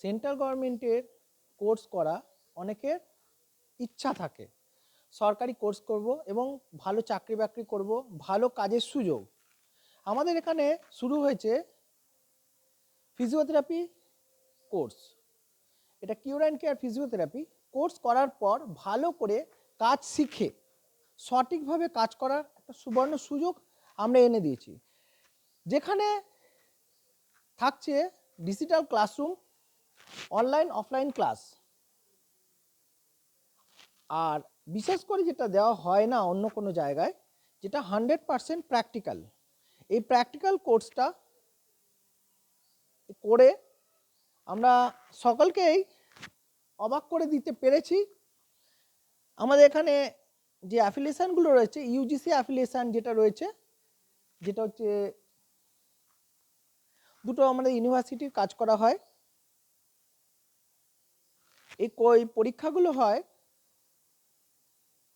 Central গভর্নমেন্টের course করা অনেকের ইচ্ছা থাকে। সরকারি কোর্স করব এবং ভালো চাকরি বাকরি করব, ভালো কাজের সুযোগ। আমাদের এখানে শুরু হয়েছে ফিজিওথেরাপি কোর্স। এটা cure and care physiotherapy course করার পর ভালো করে কাজ শিখে, সঠিকভাবে কাজ করার একটা সুবর্ণ সুযোগ আমরা এনে দিয়েছি। যেখানে থাকছে digital classroom online offline class আর বিশেষ করে যেটা দেওয়া হয় না অন্য কোনো জায়গায়, যেটা হান্ড্রেড পারসেন্ট প্র্যাকটিক্যাল এই প্র্যাকটিক্যাল কোর্সটা করে আমরা সকলকেই অবাক করে দিতে পেরেছি। আমাদের এখানে যে অ্যাফিলিয়েশানগুলো রয়েছে ইউজিসি অ্যাফিলিয়েশান যেটা রয়েছে, যেটা হচ্ছে দুটো আমাদের ইউনিভার্সিটির কাজ করা হয়। এই কই পরীক্ষাগুলো হয়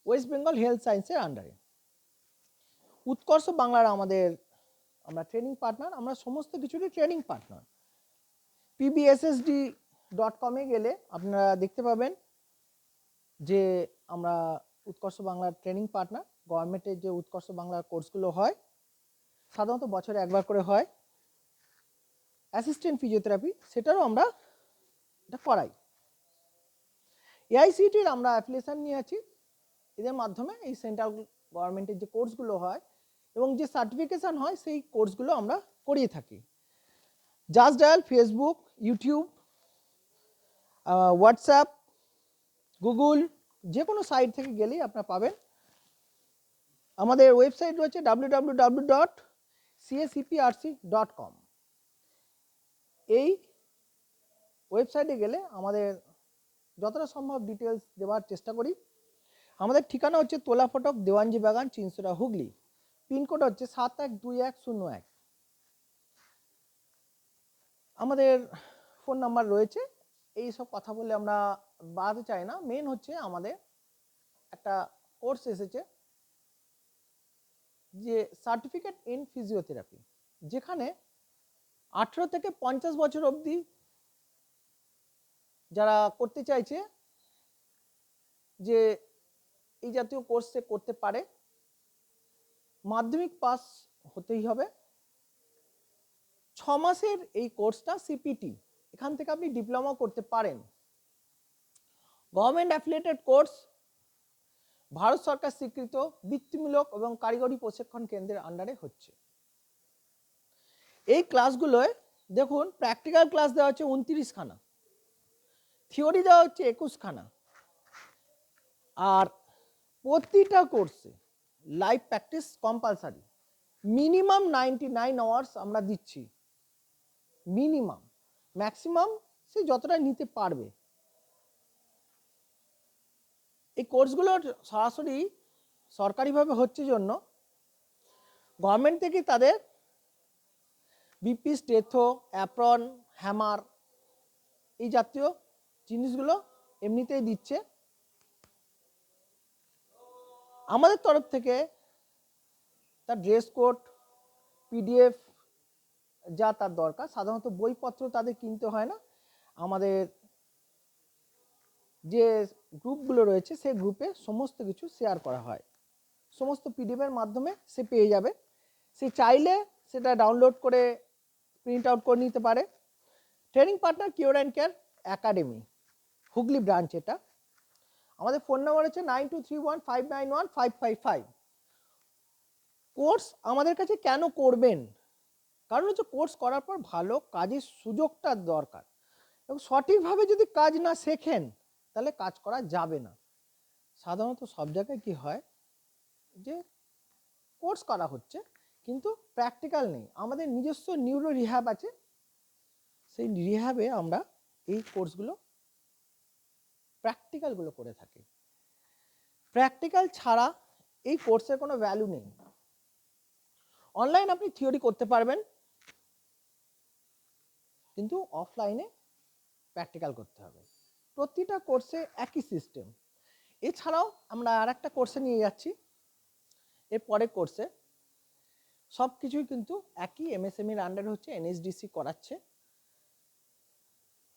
ওয়েস্ট বেঙ্গল হেলথ সায়েন্সের আন্ডারে উৎকর্ষ বাংলার আমাদের, আমরা ট্রেনিং পার্টনার আমরা সমস্ত কিছুরই ট্রেনিং পার্টনার পিবিএসএসডি ডট কমে গেলে আপনারা দেখতে পাবেন যে আমরা উৎকর্ষ বাংলার ট্রেনিং পার্টনার গভর্নমেন্টের যে উৎকর্ষ বাংলার কোর্সগুলো হয়, সাধারণত বছরে একবার করে হয়। অ্যাসিস্ট্যান্ট ফিজিওথেরাপি সেটারও আমরা এটা করাই। এআইসিটির আমরা অ্যাপ্লিকেশান নিয়ে আছি। এদের মাধ্যমে এই সেন্ট্রাল গভর্নমেন্টের যে কোর্সগুলো হয় এবং যে সার্টিফিকেশান হয়, সেই কোর্সগুলো আমরা করিয়ে থাকি। Just dial Facebook YouTube WhatsApp Google যে কোনো সাইট থেকে গেলেই আপনারা পাবেন। আমাদের ওয়েবসাইট রয়েছে W dot CACPRC dot com এই ওয়েবসাইটে গেলে আমাদের যতটা সম্ভব ডিটেলস দেওয়ার চেষ্টা করি। আমাদের ঠিকানা হচ্ছে তোলা ফটক দেওয়ানজি বাগান চিনসুরা হুগলি। পিনকোড হচ্ছে সাত এক দুই এক শূন্য এক। আমাদের ফোন নাম্বার রয়েছে। এই সব কথা বলে আমরা বাড়াতে চাই না। মেন হচ্ছে আমাদের একটা কোর্স এসেছে, যে সার্টিফিকেট ইন ফিজিওথেরাপি যেখানে আঠেরো থেকে পঞ্চাশ বছর অবধি যারা করতে চাইছে যে এই জাতীয় কোর্স করতে পারে, মাধ্যমিক পাস হতেই হবে। ছ মাসের এই কোর্সটা সিপিটি এখান থেকে আপনি ডিপ্লোমা করতে পারেন। গভর্নমেন্ট অ্যাফিলিয়েটেড কোর্স ভারত সরকার স্বীকৃত, বৃত্তিমূলক এবং কারিগরি প্রশিক্ষণ কেন্দ্রের আন্ডারে হচ্ছে। এই ক্লাসগুলোয় দেখুন প্র্যাকটিক্যাল ক্লাস দেওয়া হচ্ছে উনত্রিশ খানা থিওরি দেওয়া হচ্ছে একুশখানা। আর প্রতিটা কোর্সে live practice compulsory minimum ninety nine hours আমরা দিচ্ছি। মিনিমাম ম্যাক্সিমাম সে যতটা নিতে পারবে। এই কোর্সগুলোর সরাসরি সরকারিভাবে হচ্ছে জন্য গভর্নমেন্ট থেকে তাদের বিপি স্টেথো অ্যাপ্রন হ্যামার এই জাতীয় জিনিসগুলো এমনিতেই দিচ্ছে। আমাদের তরফ থেকে তার ড্রেস কোড পিডিএফ যা তার দরকার, সাধারণত বইপত্র তাদের কিনতে হয় না। আমাদের যে গ্রুপগুলো রয়েছে, সেই গ্রুপে সমস্ত কিছু শেয়ার করা হয়। সমস্ত পিডিএফের মাধ্যমে সে পেয়ে যাবে। সে চাইলে সেটা ডাউনলোড করে প্রিন্ট আউট করে নিতে পারে। Training partner cure and care academy Hooghly branch এটা। আমাদের ফোন নাম্বার হচ্ছে nine two three one five nine one five five five course আমাদের কাছে কেন করবেন? কারণ হচ্ছে কোর্স করার পর ভালো কাজের সুযোগটা দরকার। এবং সঠিকভাবে যদি কাজ না শেখেন, তাহলে কাজ করা যাবে না। সাধারণত সব জায়গায় কি হয়? যে কোর্স করা হচ্ছে, কিন্তু প্র্যাকটিক্যাল নেই। আমাদের নিজস্ব নিউরো রিহ্যাব আছে। সেই রিহ্যাবে আমরা এই কোর্সগুলো প্র্যাকটিক্যালগুলো করে থাকি। প্র্যাকটিক্যাল ছাড়া এই কোর্সের কোনো ভ্যালু নেই। অনলাইন আপনি থিওরি করতে পারবেন, কিন্তু অফলাইনে প্র্যাকটিক্যাল করতে হবে। প্রতিটা কোর্সে একই সিস্টেম এছাড়াও আমরা আর একটা কোর্সে নিয়ে যাচ্ছি। এর পরের কোর্সে সব কিছুই কিন্তু একই এমএসএমইর আন্ডারে হচ্ছে এনএসডিসি করাচ্ছে।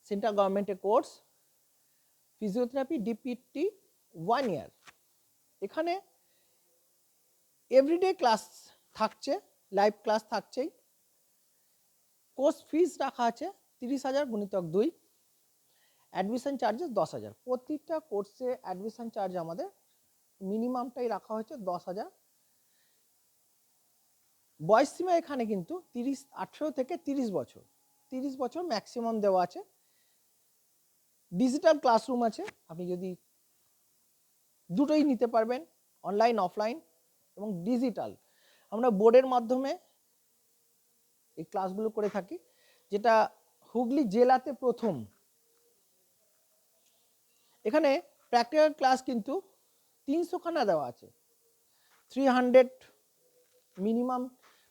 সেন্ট্রাল গভর্নমেন্টের course physiotherapy DPT one year এখানে এভরিডে ক্লাস থাকছে লাইভ ক্লাস থাকছেই। কোর্স ফিজ রাখা আছে তিরিশ হাজার গুণিতক দুই। অ্যাডমিশন চার্জেস দশ হাজার। প্রতিটা কোর্সে অ্যাডমিশন চার্জ আমাদের মিনিমামটাই রাখা হয়েছে দশ হাজার। বয়স সীমা এখানে কিন্তু তিরিশ, আঠেরো থেকে তিরিশ বছর। তিরিশ বছর ম্যাক্সিমাম দেওয়া আছে। ডিজিটাল ক্লাসরুম আছে, আপনি যদি দুটোই নিতে পারবেন অনলাইন অফলাইন এবং ডিজিটাল আমরা বোর্ডের মাধ্যমে এই ক্লাসগুলো করে থাকি, যেটা হুগলি জেলাতে প্রথম। এখানে প্র্যাকটিক্যাল ক্লাস কিন্তু তিনশোখানা দেওয়া আছে। Three hundred minimum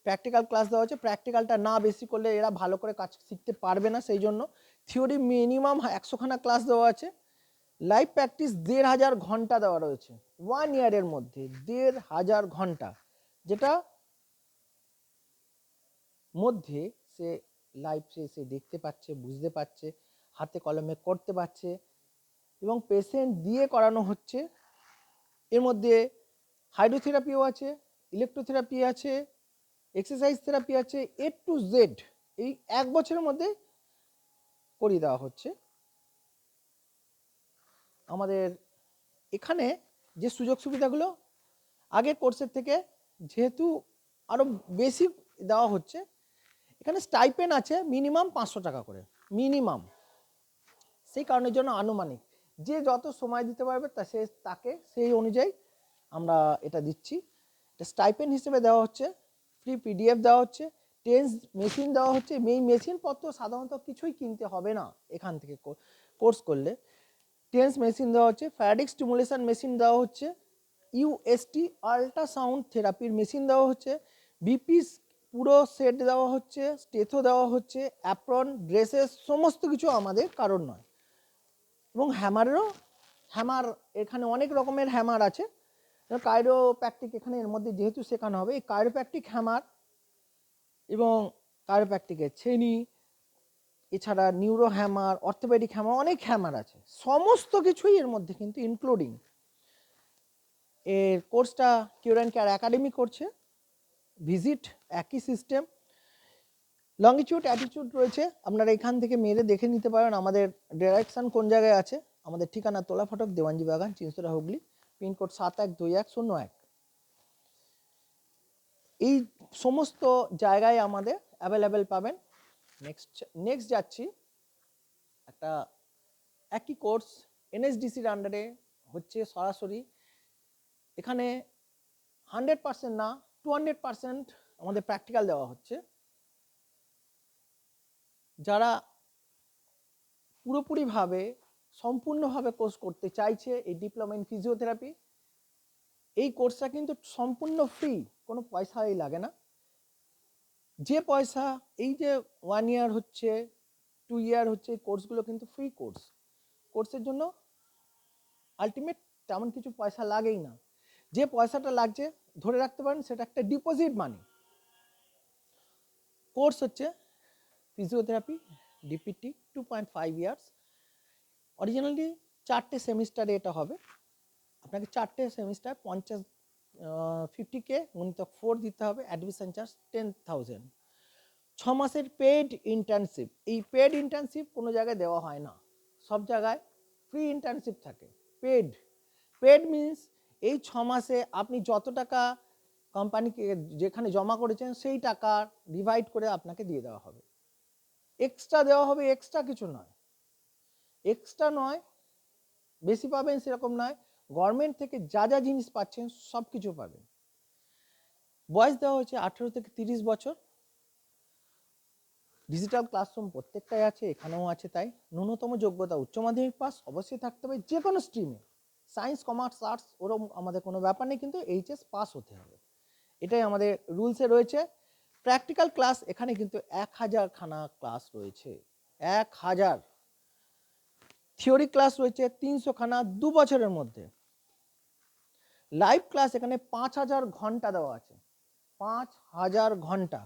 practical class দেওয়া হচ্ছে প্র্যাকটিক্যালটা না বেশি করলে এরা ভালো করে কাজ শিখতে পারবে না, সেই জন্য থিওরি মিনিমাম একশোখানা ক্লাস দেওয়া আছে। লাইভ প্র্যাকটিস দেড় হাজার ঘণ্টা দেওয়া রয়েছে। ওয়ান ইয়ারের মধ্যে দেড় হাজার ঘণ্টা। যেটা মধ্যে সে লাইভ সে সে দেখতে পাচ্ছে, বুঝতে পারছে, হাতে কলমে করতে পারছে এবং পেশেন্ট দিয়ে করানো হচ্ছে। এর মধ্যে হাইড্রোথেরাপিও আছে ইলেকট্রোথেরাপি আছে এক্সারসাইজ থেরাপি আছে এ টু জেড এই এক বছরের মধ্যে করিয়ে দেওয়া হচ্ছে। আমাদের এখানে যে সুযোগ সুবিধাগুলো আগের কোর্সের থেকে যেহেতু আরও বেশি দেওয়া হচ্ছে, এখানে স্টাইপেন আছে মিনিমাম পাঁচশো টাকা করে মিনিমাম সেই কারণের জন্য আনুমানিক, যে যত সময় দিতে পারবে তা সে, তাকে সেই অনুযায়ী আমরা এটা দিচ্ছি। এটা স্টাইপেন হিসেবে দেওয়া হচ্ছে ফ্রি পিডিএফ দেওয়া হচ্ছে টেন্স মেশিন দেওয়া হচ্ছে এই মেশিনপত্র সাধারণত কিছুই কিনতে হবে না এখান থেকে কোর্স করলে। টেন্স মেশিন দেওয়া হচ্ছে ফ্যাডিক স্টিমুলেশন মেশিন দেওয়া হচ্ছে ইউএসটি আল্ট্রাসাউন্ড থেরাপির মেশিন দেওয়া হচ্ছে বিপি পুরো সেট দেওয়া হচ্ছে, স্টেথো দেওয়া হচ্ছে অ্যাপ্রন ড্রেসেস সমস্ত কিছু আমাদের কারণ নয়। এবং হ্যামারেরও হ্যামার এখানে অনেক রকমের হ্যামার আছে। কাইরোপ্যাকটিক এখানে এর মধ্যে যেহেতু শেখানো হবে, এই কাইরোপ্যাকটিক হ্যামার এবং কাইরোপ্যাকটিকের ছেনি এছাড়া নিউরো হ্যামার অর্থোপেডিক হ্যামার অনেক হ্যামার আছে। সমস্ত কিছুই এর মধ্যে কিন্তু ইনক্লুডিং এর কোর্সটা কিউর অ্যান্ড কেয়ার একাডেমি করছে। ভিজিট একই সিস্টেম লঙ্গিটিউড অ্যাটিটিউড রয়েছে। আপনারা এখান থেকে মেরে দেখে নিতে পারেন আমাদের ডিরেকশন কোন জায়গায় আছে। আমাদের ঠিকানা তোলা ফটক দেওয়ানজি বাগান, চিনসুরা হুগলি, পিনকোড সাত এক দুই এক শূন্য এক। এই সমস্ত জায়গায় আমাদের অ্যাভেলেবেল পাবেন। নেক্সট নেক্সট যাচ্ছি। একটা একই কোর্স এনএসডিসির আন্ডারে হচ্ছে সরাসরি। এখানে হান্ড্রেড পার্সেন্ট না টু হান্ড্রেড পার্সেন্ট আমাদের প্র্যাকটিক্যাল দেওয়া হচ্ছে। যারা পুরোপুরিভাবে, সম্পূর্ণভাবে কোর্স করতে চাইছে এই ডিপ্লোমা ইন ফিজিওথেরাপি এই কোর্সটা কিন্তু সম্পূর্ণ ফ্রি কোনো পয়সাই লাগে না। যে পয়সা এই যে ওয়ান ইয়ার হচ্ছে টু ইয়ার হচ্ছে, এই কোর্সগুলো কিন্তু ফ্রি কোর্স কোর্সের জন্য আলটিমেট তেমন কিছু পয়সা লাগেই না। যে পয়সাটা লাগছে, ধরে রাখতে পারেন, সেটা একটা ডিপোজিট মানি কোর্স হচ্ছে physiotherapy DPT two point five years originally চারটে সেমিস্টারে এটা হবে। আপনাকে চারটে সেমিস্টার পঞ্চাশ ফিফটি কে গুণিতক ফোর দিতে হবে অ্যাডমিশন চার্জ টেন থাউজেন্ড ছ মাসের পেড ইন্টার্নশিপ এই পেড ইন্টার্নশিপ কোনো জায়গায় দেওয়া হয় না। সব জায়গায় ফ্রি ইন্টার্নশিপ থাকে পেড পেড মিন্স এই ছ মাসে আপনি যত টাকা কোম্পানিকে যেখানে জমা করেছেন, সেই টাকা ডিভাইড করে আপনাকে দিয়ে দেওয়া হবে। এক্সট্রা দেওয়া হবে এক্সট্রা কিছু নয়। এক্সট্রা নয়, বেশি পাবেন সেরকম নয় গভর্নমেন্ট থেকে যা যা জিনিস পাচ্ছেন সব কিছু পাবেন। বয়স দেওয়া হয়েছে আঠেরো থেকে তিরিশ বছর। ডিজিটাল ক্লাসরুম প্রত্যেকটাই আছে, এখানেও আছে তাই। ন্যূনতম যোগ্যতা উচ্চ মাধ্যমিক পাস অবশ্যই থাকতে হবে যে কোনো স্ট্রিমে সায়েন্স কমার্স আর্টস ওরকম আমাদের কোনো ব্যাপার নেই, কিন্তু এইচএস পাস হতে হবে। এটাই আমাদের রুলসে রয়েছে। প্র্যাকটিক্যাল ক্লাস এখানে কিন্তু এক হাজার খানা ক্লাস রয়েছে। এক হাজার। থিওরি ক্লাস রয়েছে তিনশো খানা দু বছরের মধ্যে। লাইভ ক্লাস এখানে পাঁচ হাজার ঘণ্টা দেওয়া আছে। পাঁচ হাজার ঘণ্টা।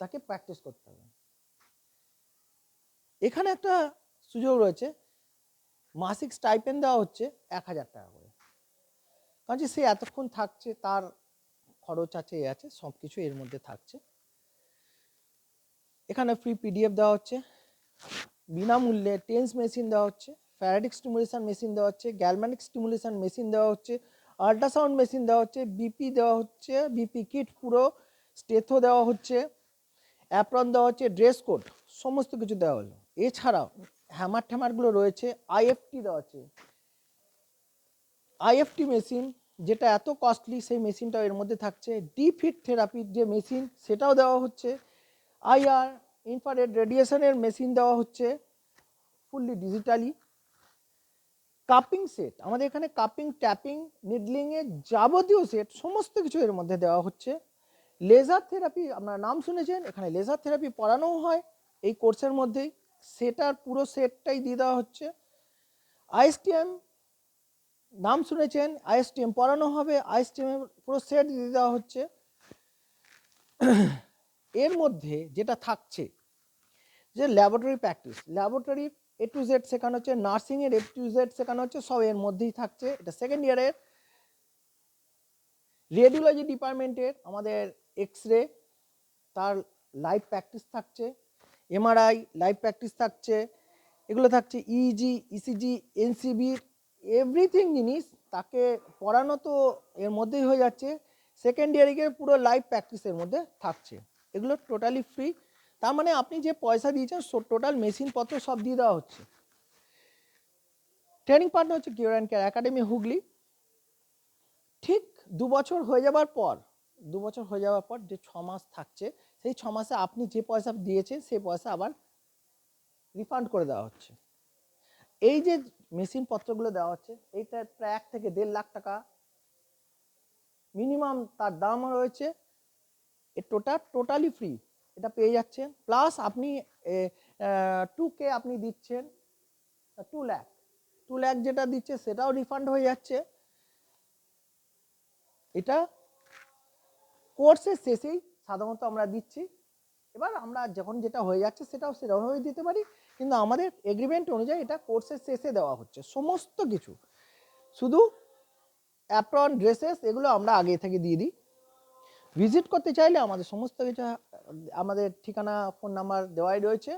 তাকে প্র্যাকটিস করতে হবে। এখানে একটা সুযোগ রয়েছে, মাসিক স্টাইপেন্ড দেওয়া হচ্ছে এক হাজার টাকা করে। কারণ যে সে এতক্ষণ থাকছে, তার খরচ আছে, এ আছে সব কিছু এর মধ্যে থাকছে। এখানে ফ্রি পিডিএফ দেওয়া হচ্ছে, বিনামূল্যে টেন্স মেশিন দেওয়া হচ্ছে ফ্যারাডিক স্টিমুলেশন মেশিন দেওয়া হচ্ছে গ্যালম্যানিক স্টিমুলেশন মেশিন দেওয়া হচ্ছে আল্ট্রাসাউন্ড মেশিন দেওয়া হচ্ছে বিপি দেওয়া হচ্ছে বিপি কিট পুরো, স্টেথো দেওয়া হচ্ছে অ্যাপ্রন দেওয়া হচ্ছে, ড্রেস কোড, সমস্ত কিছু দেওয়া হলো। এছাড়াও হ্যামার ঠ্যামারগুলো রয়েছে আইএফটি দেওয়া আছে। আইএফটি মেশিন, যেটা এত কস্টলি সেই মেশিনটাও এর মধ্যে থাকছে। ডিপ হিট থেরাপির যে মেশিন, সেটাও দেওয়া হচ্ছে। আইআর ইনফ্রারেড রেডিয়েশনের মেশিন দেওয়া হচ্ছে, ফুললি ডিজিটালি। কাপিং সেট, আমাদের এখানে কাপিং, ট্যাপিং, নিডলিংয়ের যাবতীয় সেট, সমস্ত কিছু এর মধ্যে দেওয়া হচ্ছে। লেজার থেরাপি আপনারা নাম শুনেছেন, এখানে লেজার থেরাপি পড়ানোও হয় এই কোর্সের মধ্যেই। সেটার পুরো সেটটাই দিয়ে দেওয়া হচ্ছে। আইএসটিএম নাম শুনেছেন আইএসটিএম পড়ানো হবে আইএসটিএম এর পুরো সেট দিয়ে দেওয়া হচ্ছে। এর মধ্যে যেটা থাকছে, যে laboratory practice laboratory A to Z শেখানো হচ্ছে নার্সিংয়ের এ টু জেড শেখানো হচ্ছে, সব এর মধ্যেই থাকছে। এটা সেকেন্ড ইয়ারের রেডিওলজি ডিপার্টমেন্টের আমাদের এক্স রে তার লাইভ প্র্যাকটিস থাকছে এমআরআই লাইভ প্র্যাকটিস থাকছে, এগুলো থাকছে ইজি ইসিজি এনসিবি এভরিথিং জিনিস তাকে পড়ানো তো এর মধ্যেই হয়ে যাচ্ছে সেকেন্ড ইয়ারিংয়ের পুরো লাইভ প্র্যাকটিসের মধ্যে থাকছে, এগুলো টোটালি ফ্রি তার মানে আপনি যে পয়সা দিয়েছেন টোটাল মেশিনপত্র সব দিয়ে দেওয়া হচ্ছে। ট্রেনিং পার্টনার হচ্ছে cure and care academy Hooghly, ঠিক দু বছর হয়ে যাবার পর দু বছর হয়ে যাওয়ার পর যে ছ মাস থাকছে, সেই ছ মাসে আপনি যে পয়সা দিয়েছেন, সেই পয়সা আবার রিফান্ড করে দেওয়া হচ্ছে। এই যে মেশিন পত্রগুলো দেওয়া হচ্ছে, এইটা প্রায় এক থেকে দেড় লাখ টাকা মিনিমাম তার দাম রয়েছে। এ টোটাল টোটালি ফ্রি এটা পেয়ে যাচ্ছেন। প্লাস আপনি টু কে আপনি দিচ্ছেন টু ল্যাক টু ল্যাক যেটা দিচ্ছে, সেটাও রিফান্ড হয়ে যাচ্ছে। এটা কোর্সের শেষেই সাধারণত আমরা দিচ্ছি। এবার আমরা যখন যেটা হয়ে যাচ্ছে সেটাও সেরকমভাবে দিতে পারি। কিন্তু আমাদের এগ্রিমেন্ট অনুযায়ী এটা কোর্সের শেষে দেওয়া হচ্ছে। সমস্ত কিছু। শুধু অ্যাপ্রন ড্রেসেস এগুলো আমরা আগে থেকে দিয়ে দিই। ভিজিট করতে চাইলে আমাদের সমস্ত কিছু, আমাদের ঠিকানা ফোন নাম্বার দেওয়াই রয়েছে।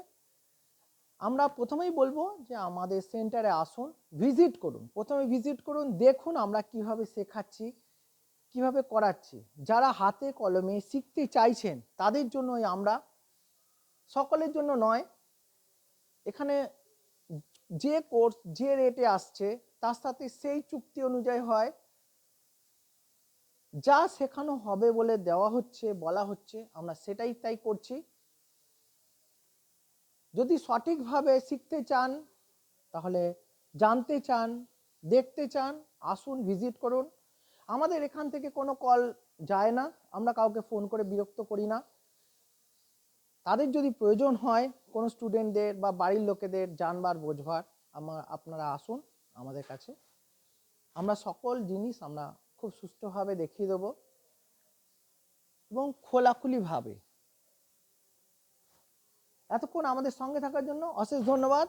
আমরা প্রথমেই বলব যে আমাদের সেন্টারে আসুন ভিজিট করুন। প্রথমে ভিজিট করুন, দেখুন আমরা কীভাবে শেখাচ্ছি। কীভাবে করাচ্ছি? যারা হাতে কলমে শিখতে চাইছেন, তাদের জন্যই আমরা সকলের জন্য নয়, এখানে যে কোর্স, যে রেটে আসছে, তার সাথে সেই চুক্তি অনুযায়ী হয়। যা শেখানো হবে বলে দেওয়া হচ্ছে, বলা হচ্ছে, আমরা সেটাই তাই করছি। যদি সঠিকভাবে শিখতে চান, তাহলে জানতে চান, দেখতে চান, আসুন, ভিজিট করুন। আমাদের এখান থেকে কোনো কল যায় না, আমরা কাউকে ফোন করে বিরক্ত করি না। তাদের যদি প্রয়োজন হয়, কোনো স্টুডেন্টদের বা বাড়ির লোকেদের জানবার, বোঝবার, আমার, আপনারা আসুন আমাদের কাছে। আমরা সকল জিনিস আমরা খুব সুষ্ঠুভাবে দেখিয়ে দেবো এবং খোলাখুলিভাবে। এতক্ষণ আমাদের সঙ্গে থাকার জন্য অশেষ ধন্যবাদ।